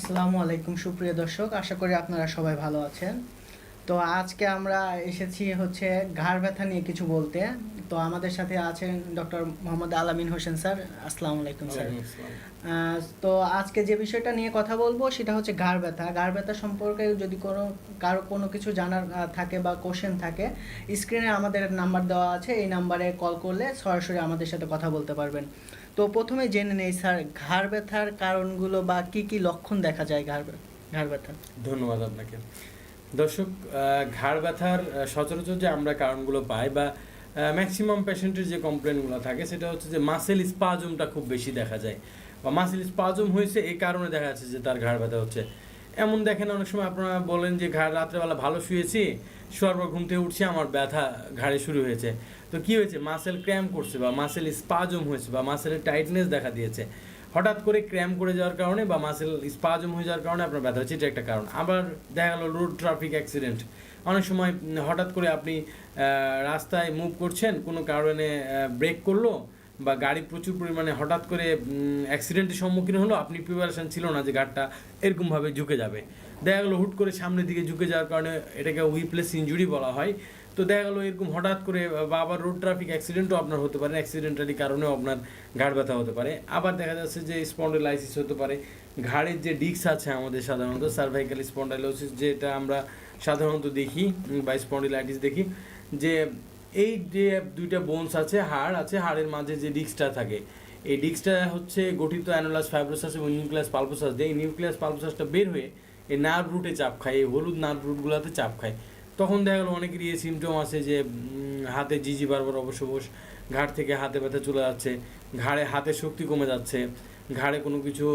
আসসালামু আলাইকুম সুপ্রিয় দর্শক। আশা করি আপনারা সবাই ভালো আছেন। তো আজকে আমরা এসেছি হচ্ছে ঘাড় ব্যথা নিয়ে কিছু বলতে। তো আমাদের সাথে আছেন ডক্টর মোহাম্মদ আলামিন হোসেন স্যার। আসসালামু আলাইকুম স্যার। তো আজকে যে বিষয়টা নিয়ে কথা বলব সেটা হচ্ছে ঘাড় ব্যথা। ঘাড় ব্যথা সম্পর্কে যদি কোনো কারও কোনো কিছু জানার থাকে বা কোশ্চেন থাকে স্ক্রিনে আমাদের নাম্বার দেওয়া আছে। এই নাম্বারে কল করলে সরাসরি আমাদের সাথে কথা বলতে পারবেন। তো প্রথমে জেনে নেই, স্যার, ঘাড় ব্যথার কারণগুলো বা কি কি লক্ষণ দেখা যায় ঘাড় ঘাড় ব্যথার? ধন্যবাদ আপনাকে। দর্শক ঘাড় ব্যথার সচরাচর যে আমরা কারণগুলো পাই বা ম্যাক্সিমাম পেশেন্টের যে কমপ্লেনগুলো থাকে, সেটা হচ্ছে যে মাসেল স্পাজমটা খুব বেশি দেখা যায়। বা মাসেল স্পাজম হয়েছে এই কারণে দেখা যাচ্ছে যে তার ঘাড় ব্যথা হচ্ছে। এমন দেখেন অনেক সময় আপনারা বলেন যে ঘাড় রাত্রেবেলা ভালো শুয়েছি, শোয়ার পর ঘুম থেকে উঠছি, আমার ব্যথা ঘাড়ে শুরু হয়েছে। তো কি হয়েছে? মাসেল ক্র্যাম করছে বা মাসেল স্পাজম হয়েছে বা মাসেলের টাইটনেস দেখা দিয়েছে। হঠাৎ করে ক্র্যাম করে যাওয়ার কারণে বা মাসেল স্পাজম হয়ে যাওয়ার কারণে আপনার ব্যথা হচ্ছে এটা একটা কারণ। আবার দেখা গেল রোড ট্রাফিক অ্যাক্সিডেন্ট অনেক সময় হঠাৎ করে আপনি রাস্তায় মুভ করছেন, কোনো কারণে ব্রেক করল বা গাড়ি প্রচুর পরিমাণে হঠাৎ করে অ্যাক্সিডেন্টের সম্মুখীন হলো, আপনি প্রিপারেশান ছিল না যে গাড়িটা এরকমভাবে ঝুঁকে যাবে। দেখা গেলো হুট করে সামনের দিকে ঝুঁকে যাওয়ার কারণে এটাকে উইপ্লেস ইঞ্জুরি বলা হয়। তো দেখা গেলো এরকম হঠাৎ করে বা আবার রোড ট্রাফিক অ্যাক্সিডেন্টও আপনার হতে পারে অ্যাক্সিডেন্টালি কারণেও আপনার ঘাড় ব্যথা হতে পারে। আবার দেখা যাচ্ছে যে স্পন্ডেলাইসিস হতে পারে। ঘাড়ের যে ডিস্ক আছে আমাদের সাধারণত সার্ভাইকাল স্পন্ডাইলোসিস যেটা আমরা সাধারণত দেখি বা স্পন্ডিলাইটিস দেখি, যে এই যে দুইটা বোনস আছে, হাড় আছে, হাড়ের মাঝে যে ডিস্কটা থাকে, এই ডিস্কটা হচ্ছে গঠিত অ্যানোলাস ফাইব্রোসাস এবং নিউক্লিয়াস পালপোসাস দিয়ে এই নিউক্লিয়াস পালপোসাসটা বের হয়ে এই নার্ভ রুটে চাপ খায়, এই হলুদ নার্ভ রুটগুলোতে চাপ খায়। তখন দেখা গেলো অনেকেরই এই সিমটম আছে যে হাতে জিজি বারবার অবশ্যবশ ঘাড় থেকে হাতে ব্যথা চলে যাচ্ছে, ঘাড়ে হাতে শক্তি কমে যাচ্ছে, ঘাড়ে কোনো কিছু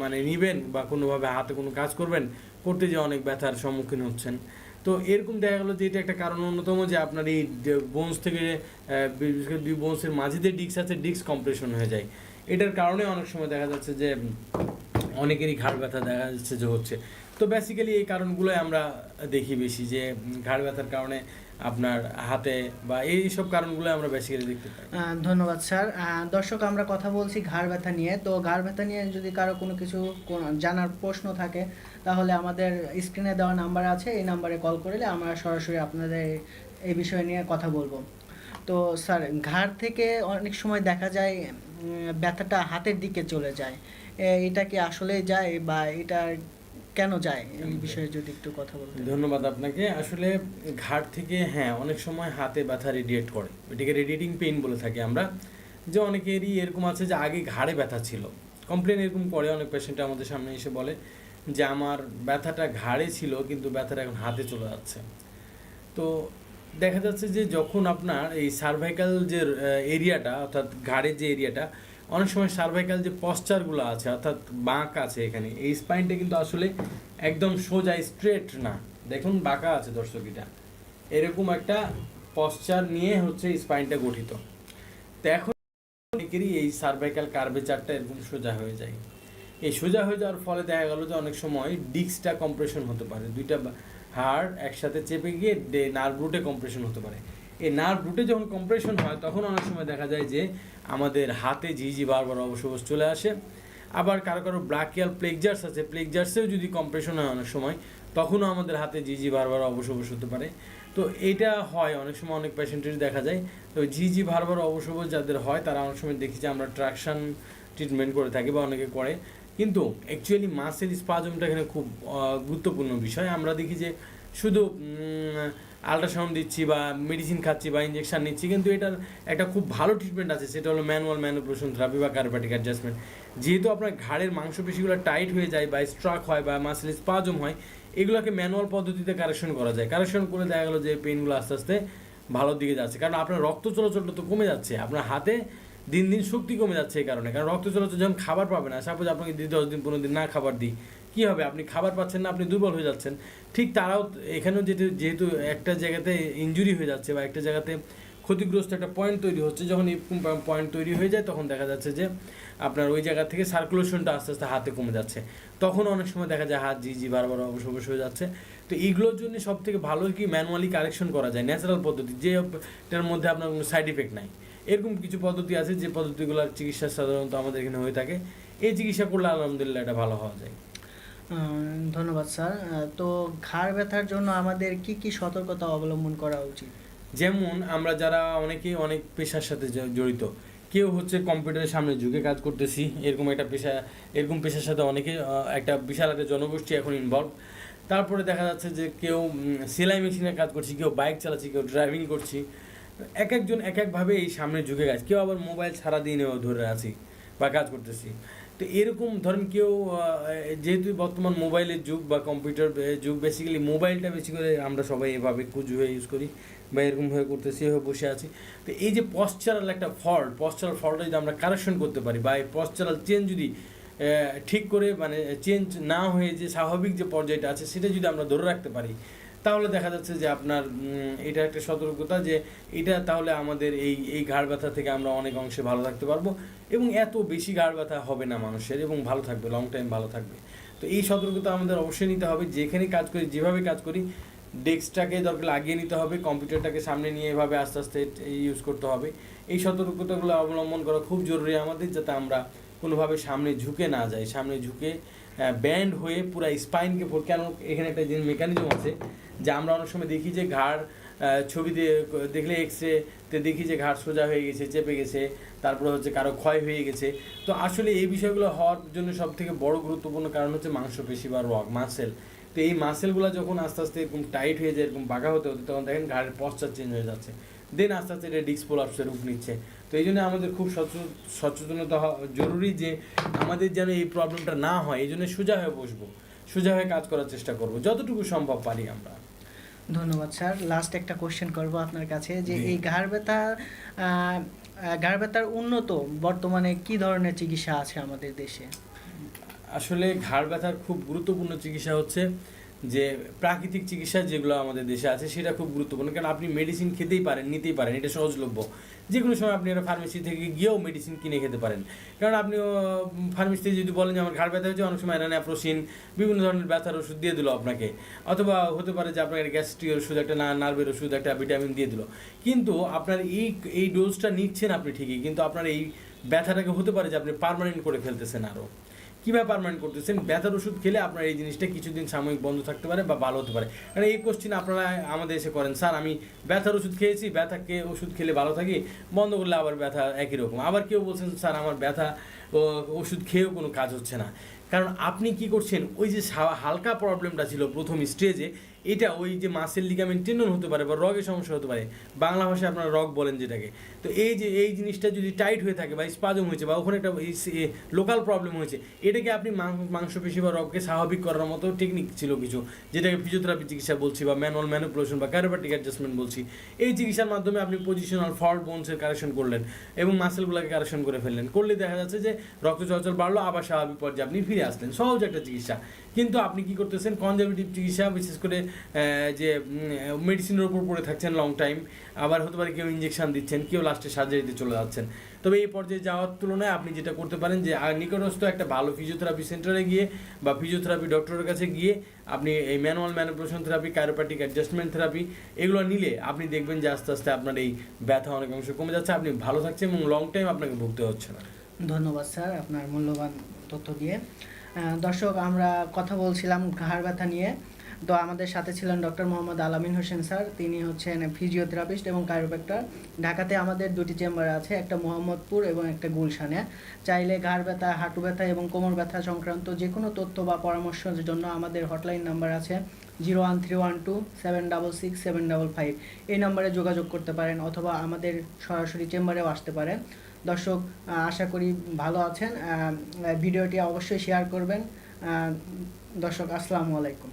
মানে নিবেন বা কোনোভাবে হাতে কোনো কাজ করবেন, করতে যে অনেক ব্যথার সম্মুখীন হচ্ছেন। তো এরকম দেখা গেলো যে এটা একটা কারণ। অন্যতম যে আপনার এই বোনস থেকে বিশেষ করে দুই বোনসের মাঝে যে ডিস্ক আছে ডিস্ক কম্প্রেশন হয়ে যায়। এটার কারণে অনেক সময় দেখা যাচ্ছে যে অনেকেরই ঘাড় ব্যথা দেখা যাচ্ছে যে হচ্ছে। তো বেসিক্যালি এই কারণগুলোই আমরা দেখি বেশি যে ঘাড় ব্যথার কারণে আপনার হাতে বা এই সব কারণগুলো আমরা বেসিক্যালি দেখতে পাই। ধন্যবাদ, স্যার। দর্শক, আমরা কথা বলছি ঘাড় ব্যথা নিয়ে। তো ঘাড় ব্যথা নিয়ে যদি কারও কোনো কিছু জানার প্রশ্ন থাকে, তাহলে আমাদের স্ক্রিনে দেওয়া নাম্বার আছে। এই নাম্বারে কল করলে আমরা সরাসরি আপনাদের এই বিষয় নিয়ে কথা বলব। তো, স্যার, ঘাড় থেকে অনেক সময় দেখা যায় ব্যথাটা হাতের দিকে চলে যায়। এটা কি আসলেই যায় বা এটা কেন যায়? এই বিষয়ে যদি একটু কথা বলতেন ধন্যবাদ আপনাকে। আসলে ঘাড় থেকে হ্যাঁ অনেক সময় হাতে ব্যথা রেডিয়েট করে। এটাকে রেডিয়েটিং পেইন বলে থাকি আমরা। যে অনেকেরই এরকম আছে যে আগে ঘাড়ে ব্যথা ছিল। কমপ্লেন এরকম করে অনেক পেশেন্ট আমাদের সামনে এসে বলে যে, আমার ব্যথাটা ঘাড়ে ছিল, কিন্তু ব্যথাটা এখন হাতে চলে যাচ্ছে। তো দেখা যাচ্ছে যে যখন আপনার এই সার্ভাইকাল যে এরিয়াটা অর্থাৎ ঘাড়ের যে এরিয়াটা অনেক সময় সার্ভাইকাল যে পশ্চারগুলো আছে, অর্থাৎ বাঁক আছে এখানে, এই স্পাইনটা কিন্তু আসলে একদম সোজা স্ট্রেট না। দেখুন, বাঁকা আছে দর্শক এটা। এরকম একটা পশ্চার নিয়ে হচ্ছে স্পাইনটা গঠিত। তো এখন অনেকেরই এই সার্ভাইকাল কার্ভেচারটা এরকম সোজা হয়ে যায়। এই সোজা হয়ে যাওয়ার ফলে দেখা গেল যে অনেক সময় ডিস্কটা কম্প্রেশন হতে পারে। দুইটা হাড় একসাথে চেপে গিয়ে নার্ভ রুটে কম্প্রেশন হতে পারে। এই নার্ভ রুটে যখন কম্প্রেশন হয়, তখন অনেক সময় দেখা যায় যে আমাদের হাতে ঝিঝি বারবার অবসবস চলে আসে। আবার কারও কারও ব্রাকিয়াল প্লেকজার্স আছে প্লেকজার্সেও যদি কম্প্রেশন হয় অনেক সময়, তখনও আমাদের হাতে জিজি বারবার অবসবস হতে পারে। তো এটা হয়, অনেক সময় অনেক পেশেন্টের দেখা যায়। তো ঝিঝি বারবার অবসবস যাদের হয়, তারা অনেক সময় দেখি যে আমরা ট্রাকশন ট্রিটমেন্ট করে থাকি বা অনেকে করে। কিন্তু অ্যাকচুয়ালি মাসেল স্পাজমটা এখানে খুব গুরুত্বপূর্ণ বিষয়। আমরা দেখি যে শুধু আল্ট্রাসাউন্ড দিচ্ছি বা মেডিসিন খাচ্ছি বা ইঞ্জেকশন নিচ্ছি, কিন্তু এটার একটা খুব ভালো ট্রিটমেন্ট আছে, সেটা হলো ম্যানুয়াল ম্যানুপ্রেশন থেরাপি বা কার্বাটিক অ্যাডজাস্টমেন্ট যেহেতু আপনার ঘাড়ের মাংসপেশিগুলো টাইট হয়ে যায় বা স্ট্রাক হয় বা মাসেল স্পাজম হয়, এগুলোকে ম্যানুয়াল পদ্ধতিতে কারেকশন করা যায়। কারেকশন করে দেখা গেলো যে পেনগুলো আস্তে আস্তে ভালোর দিকে যাচ্ছে। কারণ আপনার রক্ত চলাচলটা তো কমে যাচ্ছে, আপনার হাতে দিন দিন শক্তি কমে যাচ্ছে এই কারণে। কারণ রক্ত চলাচল যখন খাবার পাবে না সাপোজ আপনাকে যদি দশ দিন, পনেরো দিন না খাবার দিই কী হবে? আপনি খাবার পাচ্ছেন না, আপনি দুর্বল হয়ে যাচ্ছেন। ঠিক তারাও এখানেও যেহেতু যেহেতু একটা জায়গাতে ইঞ্জুরি হয়ে যাচ্ছে বা একটা জায়গাতে ক্ষতিগ্রস্ত একটা পয়েন্ট তৈরি হচ্ছে, যখন এই পয়েন্ট তৈরি হয়ে যায়, তখন দেখা যাচ্ছে যে আপনার ওই জায়গা থেকে সার্কুলেশনটা আস্তে আস্তে হাতে কমে যাচ্ছে। তখন অনেক সময় দেখা যায় হাত জি জি বারবার অবশ অবশ হয়ে যাচ্ছে। তো এইগুলোর জন্য সব থেকে ভালো কি ম্যানুয়ালি কারেকশন করা যায়? ন্যাচারাল পদ্ধতি যেটার মধ্যে আপনার কোনো সাইড ইফেক্ট নাই। এরকম কিছু পদ্ধতি আছে, যে পদ্ধতিগুলোর চিকিৎসা সাধারণত আমাদের এখানে হয়ে থাকে। এই চিকিৎসা করলে আলহামদুলিল্লাহ এটা ভালো হওয়া যায়। ধন্যবাদ স্যার। তো ঘাড় ব্যথার জন্য আমাদের কি কি সতর্কতা অবলম্বন করা উচিত? যেমন আমরা যারা অনেকেই অনেক পেশার সাথে জড়িত, কেউ হচ্ছে কম্পিউটারের সামনে ঝুঁকে কাজ করতেছি, এরকম একটা পেশা, এরকম পেশার সাথে অনেকে একটা বিশাল একটা জনগোষ্ঠী এখন ইনভলভ তারপরে দেখা যাচ্ছে যে কেউ সেলাই মেশিনে কাজ করছি, কেউ বাইক চালাচ্ছি, কেউ ড্রাইভিং করছি। এক একজন এক একভাবে এই সামনে ঝুঁকে কাজ কেউ আবার মোবাইল সারাদিনেও ধরে আছি বা কাজ করতেছি। তো এরকম ধরেন কেউ যেহেতু বর্তমান মোবাইলের যুগ বা কম্পিউটার যুগ বেসিক্যালি মোবাইলটা বেশি করে আমরা সবাই এভাবে কুজু হয়ে ইউজ করি বা এরকম হয়ে করতেছি হয়ে বসে আছি। তো এই যে পশ্চারাল একটা ফল্ট পশ্চারাল ফল্টটা যদি আমরা কারেকশন করতে পারি বা এই পশ্চারাল চেঞ্জ যদি ঠিক করে মানে চেঞ্জ না হয়ে যে স্বাভাবিক যে পর্যায়টা আছে, সেটা যদি আমরা ধরে রাখতে পারি তাহলে দেখা যাচ্ছে যে আপনার এটা একটা সতর্কতা যে এটা তাহলে আমাদের এই এই ঘাড় ব্যথা থেকে আমরা অনেক অংশে ভালো থাকতে পারব এবং এত বেশি ঘাড় ব্যথা হবে না মানুষের এবং ভালো থাকবে লং টাইম ভালো থাকবে। তো এই সতর্কতা আমাদের অবশ্যই নিতে হবে, যেখানে কাজ করি, যেভাবে কাজ করি, ডেস্কটাকে দরকার লাগিয়ে নিতে হবে, কম্পিউটারটাকে সামনে নিয়ে এভাবে আস্তে আস্তে ইউজ করতে হবে। এই সতর্কতাগুলো অবলম্বন করা খুব জরুরি আমাদের যাতে আমরা কোনোভাবে সামনে ঝুঁকে না যাই, সামনে ঝুঁকে ব্যান্ড হয়ে পুরো স্পাইনকে কেন এখানে একটা জিনিস মেকানিজম আছে যে আমরা অনেক সময় দেখি যে ঘাড় ছবি দিয়ে দেখলে এক্স তে দেখি যে ঘাড় সোজা হয়ে গেছে, চেপে গেছে, তারপরে হচ্ছে কারও ক্ষয় হয়ে গেছে। তো আসলে এই বিষয়গুলো হওয়ার জন্য সব থেকে বড় গুরুত্বপূর্ণ কারণ হচ্ছে মাংসপেশি বা রক মাসেল তো এই মাসেলগুলো যখন আস্তে আস্তে এরকম টাইট হয়ে যায়, এরকম বাঁকা হতে হতে, তখন দেখেন ঘাড়ের পশ্চাৎ চেঞ্জ হয়ে যাচ্ছে। দেন আস্তে আস্তে এটা ডিস্ক পোলাপসের রূপ নিচ্ছে। তো এই জন্য আমাদের খুব সচেতন সচেতনতা জরুরি যে আমাদের যেন এই প্রবলেমটা না হয়, এই জন্য সোজা হয়ে বসবো। সোজা হয়ে কাজ করার চেষ্টা করব। যতটুকু সম্ভব পারি আমরা। ধন্যবাদ স্যার। লাস্ট একটা কোশ্চেন করব আপনার কাছে যে এই ঘাড় ব্যথা ঘাড় ব্যথার উন্নত বর্তমানে কি ধরনের চিকিৎসা আছে আমাদের দেশে? আসলে ঘাড় ব্যথার খুব গুরুত্বপূর্ণ চিকিৎসা হচ্ছে যে প্রাকৃতিক চিকিৎসা যেগুলো আমাদের দেশে আছে সেটা খুব গুরুত্বপূর্ণ। কারণ আপনি মেডিসিন খেতেই পারেন নিতেই পারেন এটা সহজলভ্য। যে কোনো সময় আপনি ফার্মেসি থেকে গিয়েও মেডিসিন কিনে খেতে পারেন। কারণ আপনি ফার্মেসিতে যদি বলেন যে আমার ঘাড় ব্যথা হয়েছে, অনেক সময় অ্যানাফ্রোসিন বিভিন্ন ধরনের ব্যথার ওষুধ দিয়ে দিল আপনাকে। অথবা হতে পারে যে আপনার গ্যাস্ট্রিক ওষুধ, একটা না নার্ভের ওষুধ, একটা ভিটামিন দিয়ে দিল। কিন্তু আপনার এই এই ডোজটা নিচ্ছেন আপনি ঠিকই, কিন্তু আপনার এই ব্যথাটাকে হতে পারে যে আপনি পারমানেন্ট করে ফেলতেছেন আরও কীভাবে পারমানেন্ট করতেছেন? ব্যথার ওষুধ খেলে আপনার এই জিনিসটা কিছুদিন সাময়িক বন্ধ থাকতে পারে বা ভালো হতে পারে। কারণ এই কোশ্চিন আপনারা আমাদের এসে করেন, স্যার, আমি ব্যথার ওষুধ খেয়েছি, ব্যথাকে ওষুধ খেলে ভালো থাকি, বন্ধ করলে আবার ব্যথা একই রকম। আবার কেউ বলছেন, স্যার, আমার ব্যথা ওষুধ খেয়েও কোনো কাজ হচ্ছে না। কারণ আপনি কি করছেন? ওই যে হালকা প্রবলেমটা ছিল প্রথম স্টেজে এটা ওই যে মাসেল লিগামেন্ট টেন্ডন হতে পারে বা রগের সমস্যা হতে পারে। বাংলা ভাষায় আপনারা রগ বলেন যেটাকে। তো এই যে, এই জিনিসটা যদি টাইট হয়ে থাকে বা স্পাজম হয়েছে বা ওখানে একটা লোকাল প্রবলেম হয়েছে, এটাকে আপনি মাংসপেশি বা রগকে স্বাভাবিক করার মতো টেকনিক ছিল কিছু, যেটাকে ফিজিওথেরাপি চিকিৎসা বলছি বা ম্যানুয়াল ম্যানিপুলেশন বা ক্যারোপ্যাটিক অ্যাডজাস্টমেন্ট বলছি। এই চিকিৎসার মাধ্যমে আপনি পজিশনাল ফল্ট বোনসের কারেকশন করলেন এবং মাসেলগুলোকে কারেকশন করে ফেললেন। করলে দেখা যাচ্ছে যে রক্ত চলাচল বাড়লো, আবার স্বাভাবিক পর্যায়ে আপনি ফিরে আসলেন। সহজ একটা চিকিৎসা। কিন্তু আপনি কি করতেছেন? কনজারভেটিভ চিকিৎসা, বিশেষ করে যে মেডিসিনের উপর পড়ে থাকছেন লং টাইম আবার হতে পারে কেউ ইঞ্জেকশন দিচ্ছেন, কেউ লাস্টে সার্জারিতে চলে যাচ্ছেন। তবে এই পর্যায়ে যাওয়ার তুলনায় আপনি যেটা করতে পারেন যে নিকটস্থ একটা ভালো ফিজিওথেরাপি সেন্টারে গিয়ে বা ফিজিওথেরাপি ডক্টরের কাছে গিয়ে আপনি এই manual manipulation therapy chiropractic adjustment therapy এগুলো নিলে আপনি দেখবেন যে আস্তে আস্তে আপনার এই ব্যথা অনেক অংশ কমে যাচ্ছে, আপনি ভালো থাকছেন এবং লং টাইম আপনাকে ভুগতে হচ্ছে না। ধন্যবাদ স্যার আপনার মূল্যবান তথ্য দিয়ে। দর্শক, আমরা কথা বলছিলাম ঘাড় ব্যথা নিয়ে। তো আমাদের সাথে ছিলেন ডক্টর মোহাম্মদ আলামিন হোসেন স্যার। তিনি হচ্ছেন ফিজিওথেরাপিস্ট এবং কাইরোপ্যাক্টর। ঢাকাতে আমাদের দুটি চেম্বার আছে, একটা মোহাম্মদপুর এবং একটা গুলশানে। চাইলে ঘাড় ব্যথা, হাঁটু ব্যথা এবং কোমর ব্যথা সংক্রান্ত যে কোনো তথ্য বা পরামর্শের জন্য আমাদের হটলাইন নাম্বার আছে zero one three one two seven double six seven double five. এই নাম্বারে যোগাযোগ করতে পারেন অথবা আমাদের সরাসরি চেম্বারেও আসতে পারেন। দর্শক আশা করি ভালো আছেন। ভিডিওটি অবশ্যই শেয়ার করবেন। দর্শক, আসসালামু আলাইকুম।